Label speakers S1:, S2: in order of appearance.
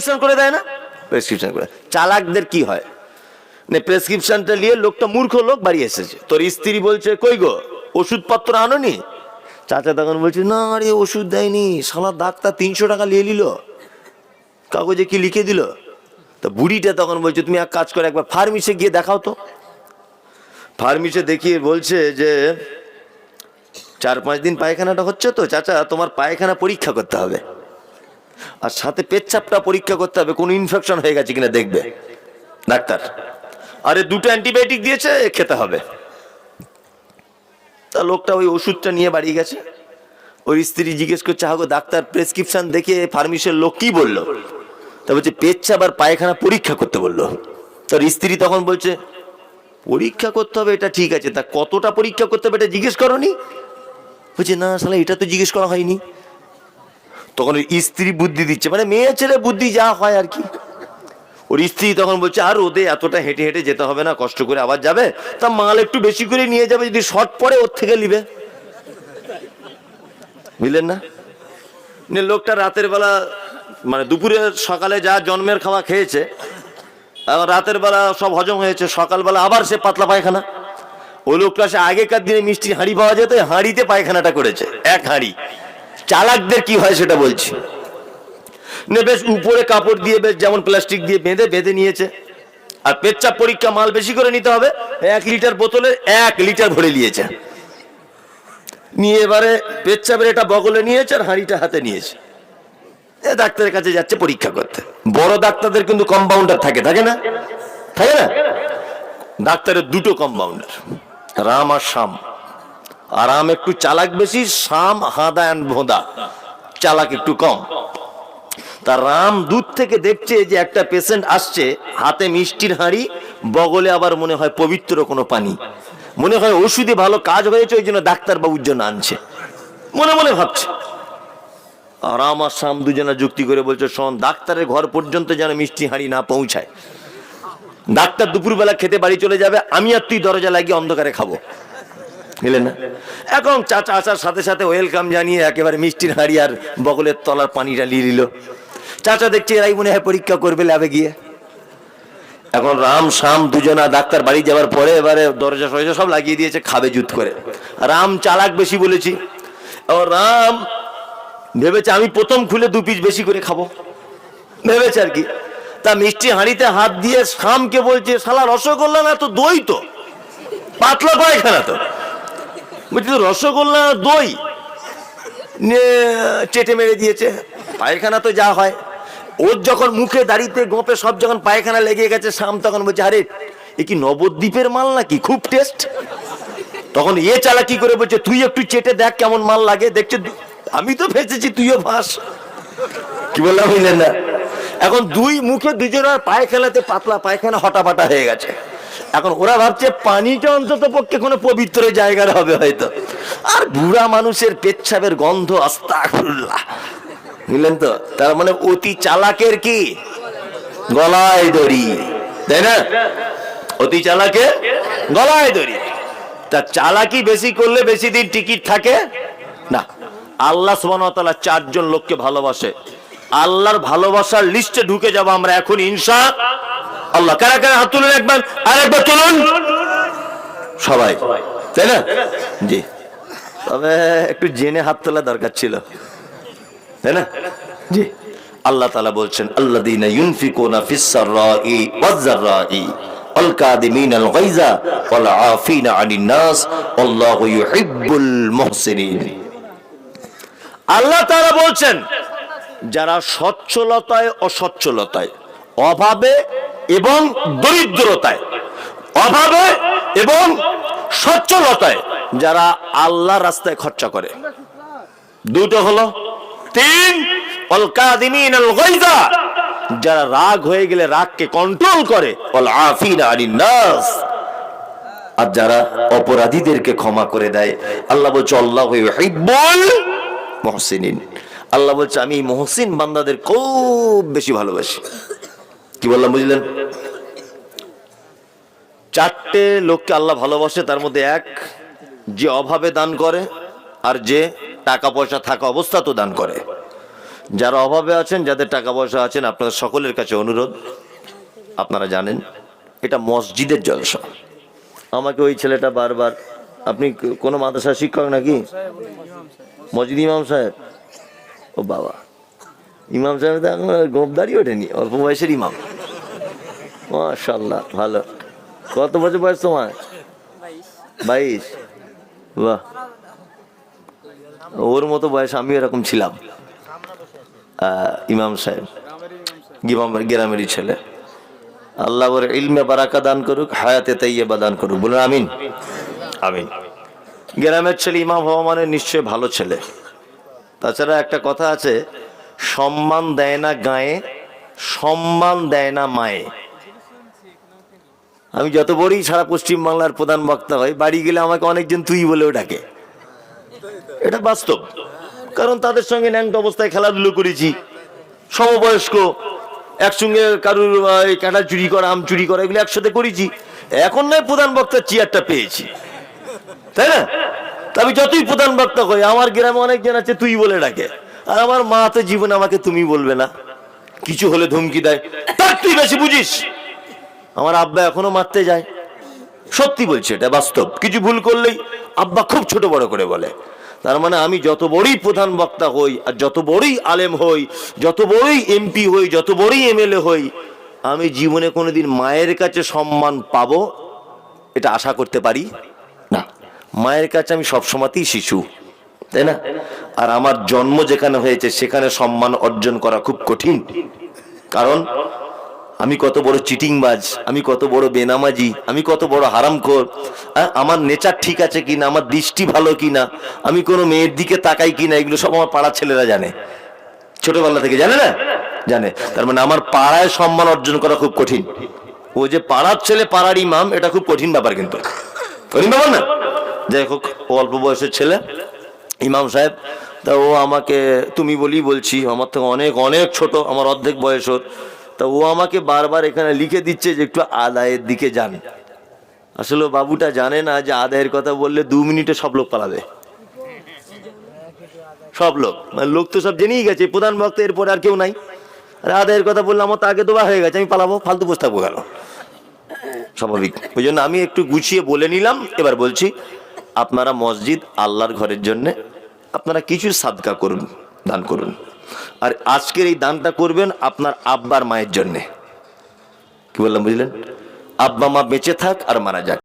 S1: Prescription করে দেয় না? প্রেসক্রিপশন করে। চালাকদের কি হয়? না প্রেসক্রিপশনটা নিয়ে লোকটা মূর্খ লোক বাড়ি এসেছে। তোর স্ত্রী বলছে, কই গো, ওষুধপত্র আনোনি? চাচা তখন বলছে, না আরে ওষুধ দেয়নি। সালা ডাক্তার তিনশো টাকা নিয়ে নিল। কাগজে কি লিখে দিল? তা বুড়িটা তখন বলছে, তুমি এক কাজ করে, একবার ফার্মেসে গিয়ে দেখাও তো। ফার্মেসে দেখিয়ে বলছে যে, চার পাঁচ দিন পায়খানাটা হচ্ছে তো, চাচা, তোমার পায়খানা পরীক্ষা করতে হবে। আর সাথে পেচ্ছাপটা পরীক্ষা করতে হবে, কোনো ইনফেকশন হয়ে গেছে কিনা দেখবে। ডাক্তার, আরে দুটো অ্যান্টিবায়োটিক দিয়েছে, খেতে হবে। তা লোকটা ওই ওষুধটা নিয়ে বাড়ি গেছে। ওর স্ত্রী জিজ্ঞেস করছে হাগো ডাক্তার প্রেসক্রিপশন দেখে ফার্মেসির লোক কি বলল? তা বলছে পেচ্ছাপ আর পায়খানা পরীক্ষা করতে বলল। তার স্ত্রী তখন বলছে, পরীক্ষা করতে হবে, এটা ঠিক আছে, তা কতটা পরীক্ষা করতে হবে এটা জিজ্ঞেস করনি? বলছে, না, শালা, এটা তো জিজ্ঞেস করা হয়নি। তখন ওই স্ত্রী বুদ্ধি দিচ্ছে। মানে মেয়ে ছেলে বুদ্ধি যা হয় আর কি। ওর স্ত্রী তখন বলছে, আর ওদের এতটা হেঁটে হেঁটে যেতে হবে না, কষ্ট করে আবার যাবে? তা মাল একটু বেশি করে নিয়ে যাবে, যদি শর্ট পড়ে ওর থেকে নিবে। বুঝলেন না? লোকটা রাতের বেলা মানে দুপুরে সকালে যা জন্মের খাওয়া খেয়েছে রাতের বেলা সব হজম হয়েছে, সকালবেলা আবার সে পাতলা পায়খানা। ওই লোকটা সে আগেকার দিনে মিষ্টি হাঁড়ি পাওয়া যেত, হাঁড়িতে পায়খানাটা করেছে, এক হাঁড়ি। চালাকদের কি হয় সেটা বলছি। বেশ উপরে কাপড় দিয়ে বেশ যেমন প্লাস্টিক দিয়ে বেঁধে বেঁধে নিয়েছে। আর পেচ্ছাপ পরীক্ষা মাল বেশি করে নিতে হবে। এক লিটার বোতলে এক লিটার ভরে নিয়েছে। নিয়ে এবারে পেচ্ছাপের এটা বগলে নিয়েছে আর হাঁড়িটা হাতে নিয়েছে। এ ডাক্তারের কাছে যাচ্ছে পরীক্ষা করতে। বড় ডাক্তারদের কিন্তু কম্পাউন্ডার থাকে থাকে না? থাকে না? ডাক্তারের দুটো কম্পাউন্ডার রাম আর শাম আর রাম একটু চালাক বেশি, শাম, হাদা অ্যান্ড ভোদা। চালাক একটু কম। তা রাম দূর থেকে দেখছে যে একটা পেশেন্ট আসছে, হাতে মিষ্টির হাঁড়ি, বগলে আবার মনে হয় পবিত্র কোনো পানি। মনে হয় ওষুধে ভালো কাজ হয়েছে, ওই জন্য ডাক্তারবাবুর জন্য আনছে। মনে মনে ভাবছে। আর সাম দুজনা যুক্তি করে বলছে, শোন, ডাক্তারের ঘর পর্যন্ত যেন মিষ্টি হাঁড়ি না পৌঁছায়। ডাক্তার দুপুরবেলা খেতে বাড়ি চলে যাবে, আমি আর তুই দরজা লাগিয়ে অন্ধকারে খাব। বুঝলেন না। এখন চাচা আসার সাথে সাথে ওয়েলকাম জানিয়ে একেবারে মিষ্টির হাঁড়ি আর বগলের তলার পানিটা নিয়ে নিল। চাচা দেখছে এরাই মনে হয় পরীক্ষা করবে ল্যাবে গিয়ে। এখন রাম শাম দুজনা ডাক্তার বাড়ি যাওয়ার পরে এবারে দরজা ফরজা সব লাগিয়ে দিয়েছে, খাবে জুত করে। রাম চালাক বেশি বলেছি। রাম, ভেবেছে আমি প্রথম খুলে দু পিস বেশি করে খাব। ভেবেছে আর কি। তা মিষ্টি হাঁড়িতে হাত দিয়ে শামকে বলছে, শালা রসগোল্লা না তো দই তো? পাতলা পায়খানা তো? বলছি রসগোল্লা, দই? চেটে মেরে দিয়েছে। পায়খানা তো যা হয়। ওর যখন মুখে দাঁড়িতে গোপে সব যখন পায়খানা লেগে গেছে, শাম তখন বলছে, আরে, এ কি নবদ্বীপের মাল নাকি? খুব টেস্ট তখন এ চালা চালাকি করে বলছে, তুই একটু চেটে দেখ কেমন মাল লাগে, দেখছে আমি তো ভেসেছি তুইও ভাস। কি বললাম না? এখন দুই মুখে দুজনের পায়খানাতে পাতলা পায়খানা হটাপাটা হয়ে গেছে। এখন ওরা ভাবছে পানিটা অন্তত পক্ষে কোনো পবিত্র জায়গার হবে হয়তো। আর বুড়া মানুষের পেচ্ছাবের গন্ধ আস্তাকুল্লাহ বুঝলেন তো? তার মানে অতি চালাকের কি? গলায় দড়ি। তাই না? অতি চালাকে গলায় দড়ি। তা চালাকি বেশি করলে বেশি দিন টিকিট থাকে? না। আল্লাহ সুবান চারজন লোককে ভালোবাসে। আল্লাহর ভালোবাসার লিস্টে ঢুকে যাব আমরা এখন ইনসা আল্লাহ কারা কারা হাত তুলুন একবার আর একবার তুলুন সবাই তাই না জি তবে একটু জেনে হাত তোলা দরকার ছিল তাই না জি আল্লাহ তালা বলছেন আল্লাহ দিন ইউনফিকুনা ফিসসাররাই ওয়াজ্জাররাই والكاظمين الغيظ والعافين عن الناس والله يحب المحسنين আল্লাহ তাআলা বলছেন যারা সচ্ছলতায় অসচ্ছলতায় অভাবে এবং দরিদ্রতায়, অভাবে এবং সচ্ছলতায় যারা আল্লাহ রাস্তায় খরচা করে। দুটো হলো, তিন যারা রাগ হয়ে গেলে রাগকে কন্ট্রোল করে আর যারা অপরাধীদেরকে ক্ষমা করে দেয়, আল্লাহ বলছে, আল্লাহ মুহসিনিন। আল্লাহ বলছে, আমি মহসিন বান্দাদের খুব বেশি ভালোবাসি। কি বললাম, বুঝলেন? চারটে লোককে আল্লাহ ভালোবাসে, তার মধ্যে এক যে অভাবে দান করে আর যে টাকা পয়সা থাকা অবস্থা তো দান করে। যারা অভাবে আছেন, যাদের টাকা পয়সা আছেন, আপনাদের সকলের কাছে অনুরোধ, আপনারা জানেন, এটা মসজিদের জলসা। আমাকে ওই ছেলেটা বারবার, আপনি কোনো মাদ্রাসা শিক্ষক নাকি? মসজিদ ইমাম সাহেব? ও বাবা। ইমাম সাহেব গোপদারি ওঠেনি, অল্প বয়সের ইমাম। মাশাল্লাহ ভালো। কত বছর বয়স তোমার? বাইশ। বাহ। ওর মতো বয়স আমি এরকম ছিলাম। ইমাম সাহেব। গ্রামেরই ছেলে। আল্লাহ ওর ইলমে বারাকা দান করুক হায়াতে তাইয়ে দান করুক। বলুন আমিন। আমিন। গ্রামের ছেলে ইমাম হওয়া মানে নিশ্চয় ভালো ছেলে। তাছাড়া একটা কথা আছে সম্মান দেয় না গায়ে সম্মান দেয় না মায়ে। আমি যত বড়ই সারা পশ্চিম বাংলার প্রধান বক্তা হই, বাড়ি গেলে আমাকে অনেকজন তুই বলেও ডাকে। এটা বাস্তব। কারণ তাদের সঙ্গে ন্যাংট অবস্থায় খেলাধুলো করেছি। সমবয়স্ক, একসঙ্গে কারুর কাঁটা চুরি করা, আম চুরি করা, এগুলো একসাথে করেছি। এখন নয়, প্রধান বক্তার চেয়ারটা পেয়েছি। তাই না? তা আমি যতই প্রধান বক্তা হই, আমার গ্রামে অনেকজন আছে তুই বলে ডাকে। আর আমার মা তো জীবনে আমাকে তুমি বলবে না। কিছু হলে ধমকি দেয়। তার তুই বেশি বুঝিস? আমার আব্বা এখনও মারতে যায়। সত্যি বলছে, এটা বাস্তব। কিছু ভুল করলেই আব্বা খুব ছোট বড় করে বলে। তার মানে আমি যত বড়ই প্রধান বক্তা হই, আর যত বড়ই আলেম হই, যত বড়ই এমপি হই, যত বড়ই এমএলএ হই, আমি জীবনে কোনোদিন মায়ের কাছে সম্মান পাবো, এটা আশা করতে পারি না। মায়ের কাছে আমি সবসময়তেই শিশু, তাই না? আর আমার জন্ম যেখানে হয়েছে, সেখানে সম্মান অর্জন করা খুব কঠিন। কারণ আমি কত বড় চিটিংবাজ, আমি কত বড় বেনামাজি, আমি কত বড় হারামখোর আমার নেচার ঠিক আছে কিনা, আমার দৃষ্টি ভালো কিনা, আমি কোনো মেয়ের দিকে তাকাই কিনা, এগুলো সব আমার পাড়ার ছেলেরা জানে। ছোটবেলা থেকে জানে না? জানে। তার মানে আমার পাড়ায় সম্মান অর্জন করা খুব কঠিন। ও যে পাড়ার ছেলে, পাড়ার ইমাম, এটা খুব কঠিন ব্যাপার কিন্তু। কঠিন ব্যাপার না? যাই হোক অল্প বয়সের ছেলে, ইমাম সাহেব। তা ও আমাকে, তুমি বলি বলছি, আমার থেকে অনেক অনেক ছোট, আমার অর্ধেক বয়স ওর। তা ও আমাকে বারবার এখানে লিখে দিচ্ছে যে একটু আদায়ের দিকে যান। আসলে বাবুটা জানে না যে আদায়ের কথা বললে দু মিনিটে সব লোক পালাবে। সব লোক। মানে লোক তো সব জেনেই গেছে, প্রধান ভক্ত এরপরে আর কেউ নাই। আর আদায়ের কথা বললে আমার তো আগে তো হয়ে গেছে, আমি পালাবো, ফালতু বসে থাকব গেল স্বাভাবিক। ওই জন্য আমি একটু গুছিয়ে বলে নিলাম, এবার বলছি, আপনারা মসজিদ আল্লাহর ঘরের জন্য আপনারা কিছু সাদকা করুন, দান করুন। আর আজকের এই দানটা করবেন আপনার আব্বার মায়ের জন্যে। কি বললাম, বুঝলেন? আব্বা মা বেঁচে থাক আর মারা যাক।